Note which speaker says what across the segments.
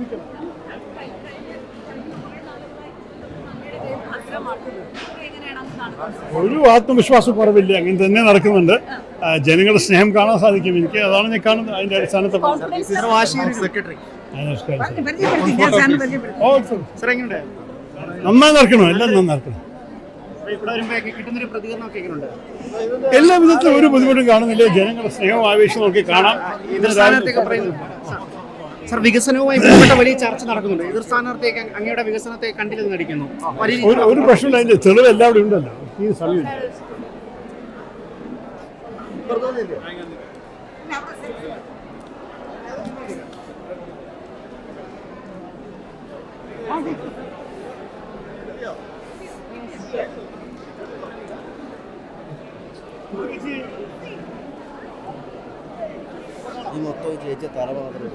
Speaker 1: സ്വാധീനിക്കണം ഒരു ആത്മവിശ്വാസക്കുറവില്ല അങ്ങനെ തന്നെ നടക്കുന്നുണ്ട്. ജനങ്ങളുടെ സ്നേഹം കാണാൻ സാധിക്കും. എനിക്ക് അതാണ് ഞാൻ കാണുന്നത്. അതിന്റെ.
Speaker 2: എങ്ങനെയുണ്ട്?
Speaker 1: നന്നായി നടക്കണം? എല്ലാം നന്നായി നടക്കണം? എല്ലാ വിധത്തിലും ഒരു ബുദ്ധിമുട്ടും കാണുന്നില്ല. ജനങ്ങളുടെ സ്നേഹം ആവേശവും നോക്കി കാണാം.
Speaker 2: സാർ വികസനവുമായി ബന്ധപ്പെട്ട വലിയ ചർച്ച നടക്കുന്നുണ്ട്. എതിർ സ്ഥാനാർത്ഥിയൊക്കെ അങ്ങയുടെ വികസനത്തെ കണ്ടില്ലെന്ന് നടിക്കുന്നു.
Speaker 1: ഒരു ഒരു പ്രശ്നമില്ല അതിന്റെ തെളിവ് എല്ലാവരും ഉണ്ടല്ലോ. ഈ സമയം.
Speaker 3: ഈ മൊത്തം ചേച്ചി തല മാത്രമേ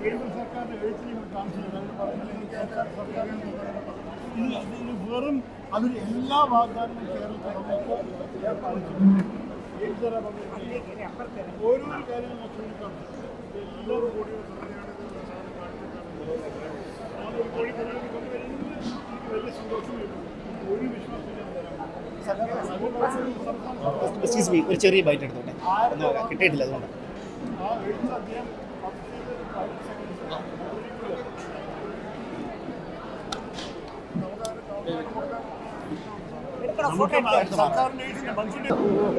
Speaker 1: കേന്ദ്ര സർക്കാരിന്റെ എഴുത്തിനെ കാണിച്ചില്ല വെറും അതിൽ എല്ലാ വാഗ്ദാനങ്ങളും കേരളത്തിൽ ഓരോ കാര്യങ്ങളും ചൂണ്ടിക്കാണും എല്ലാം കൂടി
Speaker 2: എക്സ്ക്യൂസ് മീ ഒരു ചെറിയ ബൈറ്റ് എടുത്തോട്ടെ. എന്താ നോക്കാം. കിട്ടിയിട്ടില്ല അതുകൊണ്ട്.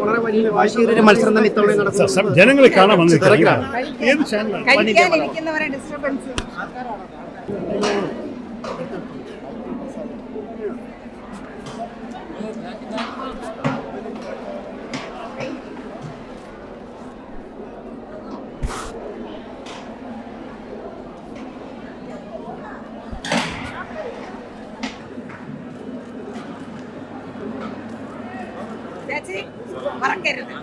Speaker 2: വളരെ വലിയ വാശിയേറിയ മത്സരം തന്നെ ഇത്തവണ
Speaker 1: ജനങ്ങളെ കാണാൻ വന്നിരിക്കുകയാണ്. ഏത് ചാനലാണ്
Speaker 4: ഡിസ്റ്റർബൻസ് മറക്കരുത്.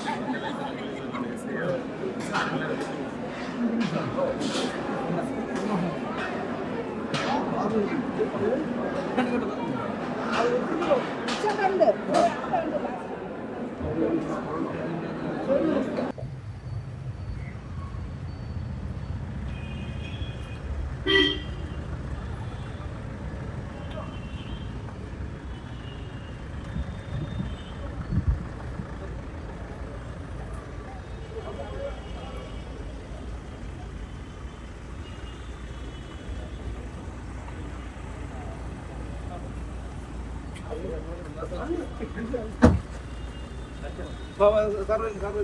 Speaker 4: Va, va, está arreglado.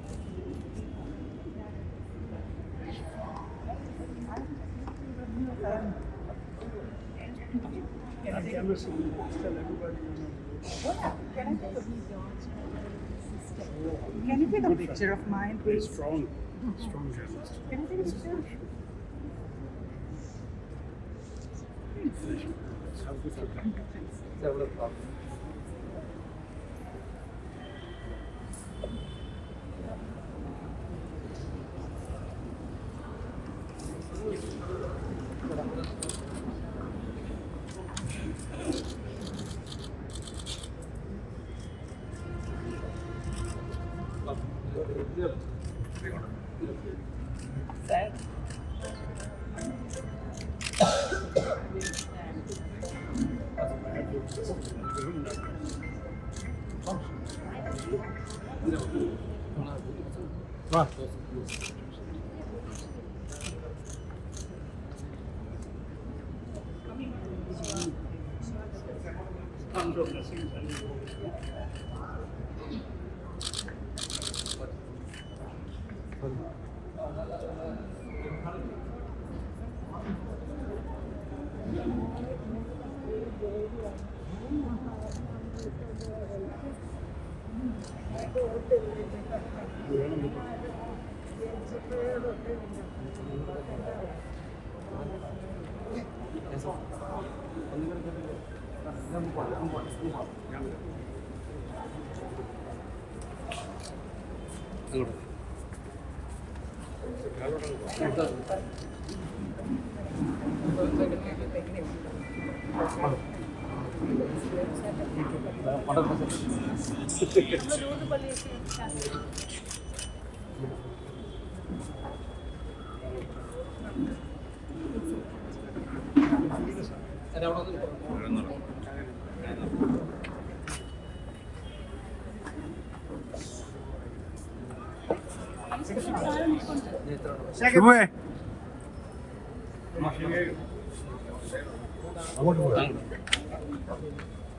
Speaker 4: tell everybody. What Can I take a Can you take a picture of mine, please?
Speaker 1: Strong, strong cameras.
Speaker 4: Can take a picture?
Speaker 1: yeah Thank you. Terima. അവിടെ 什么？